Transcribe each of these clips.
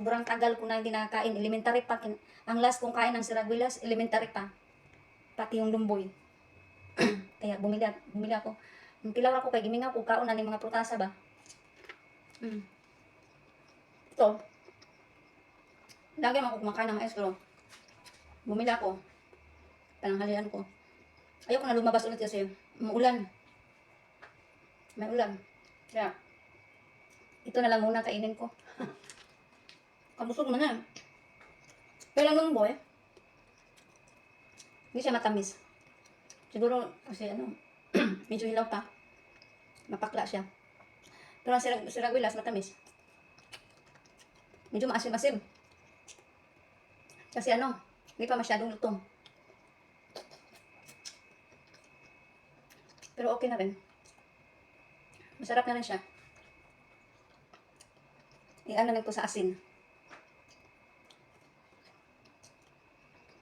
Sobrang tagal ko na hindi nakakain. Elementary pa. Ang last kong kain ng siraguilas, elementary pa. Pati yung lumboy. Kaya bumili, bumili ako. Yung tilaw ako kay giminga ko kaon na ng mga prutasa ba. Mm. Ito. Lagi ako kumakain ng mais pero bumili ako. Pananghalian ko. Ayoko na lumabas ulit kasi umuulan. May ulan. Kaya, ito na lang muna kainin ko. Kabusog mo na. Pero lang boy, hindi siya matamis. Siguro, kasi ano, medyo hilaw pa. Mapakla siya. Pero ang sirag, siraguilas, matamis. Medyo maasim-asim. Kasi ano, hindi pa masyadong lutong. Pero okay na rin. Masarap na rin siya. I-ano lang to sa asin.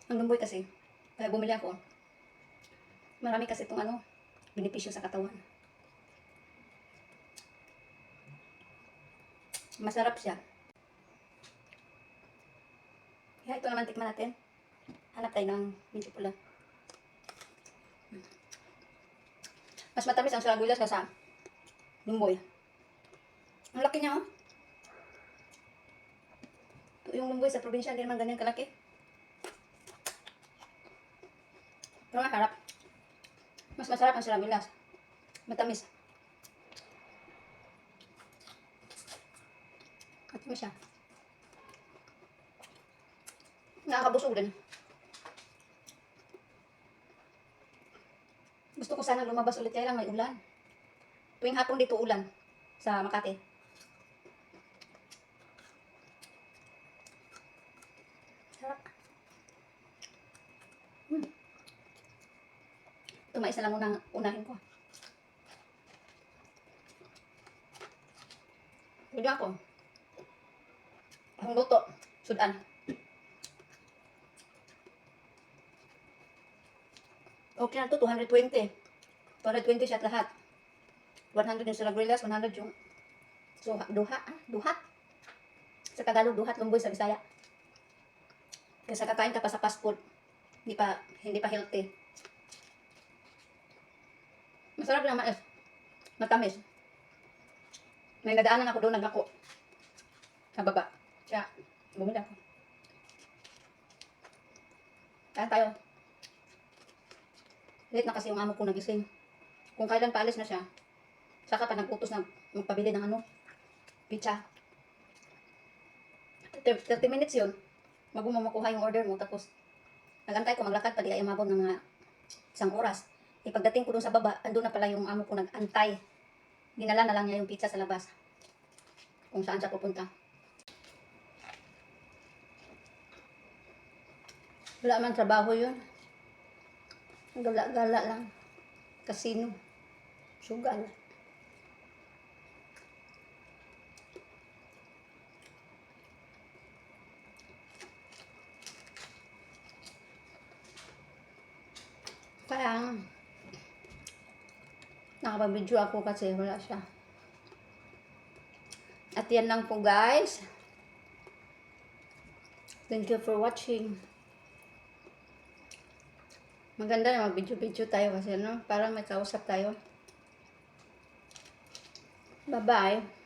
Ang lumboy kasi, kaya bumili ako. Marami kasi itong ano, benepisyo sa katawan. Masarap siya. Kaya ito naman tikman natin. Hanap tayo ng medyo pula. Mas matamis ang saragulas kasa lumboy. Ang laki niya, oh. Ito yung lumboy sa probinsya, hindi naman ganyan kalaki. Pero masarap. Mas masarap ang saragulas. Matamis. At mo siya. Nakakabusog din. Gusto ko sana lumabas ulit kaya lang may ulan. Tuwing hapon dito ulan sa Makati. Ito may isa lang unang unahin ko. Pwede ako. Ang luto. Sudan. Okay na to, 220. 220 siya at lahat. 100 yung Salagrillas, 100 yung so, duha, ah, duhat. Sa Tagalog, duhat, lumboy sa Bisaya. Kasi kakain ka pa sa fast food. Hindi pa, hindi pa healthy. Masarap na mais. Matamis. May nadaanan ako doon, naglako. Sa baba. Kaya, bumili ako. Kaya tayo. Late na kasi yung amo ko nagising. Kung kailan paalis na siya, saka pa nag-utos na magpabili ng ano, pizza. 30 30 minutes yun. Bago mo makuha yung order mo, tapos nagantay ko, maglakad pa di ay umabot ng mga isang oras. E pagdating ko doon sa baba, andun na pala yung amo ko nag-antay. Dinala na lang niya yung pizza sa labas. Kung saan siya pupunta. Wala man trabaho yun. Gala-gala lang. Kasino. Sugal. Kaya, nakapag-video ako kasi wala siya. At yan lang po guys. Thank you for watching. Maganda na mag-video-video tayo kasi ano, parang may kausap tayo. Bye-bye.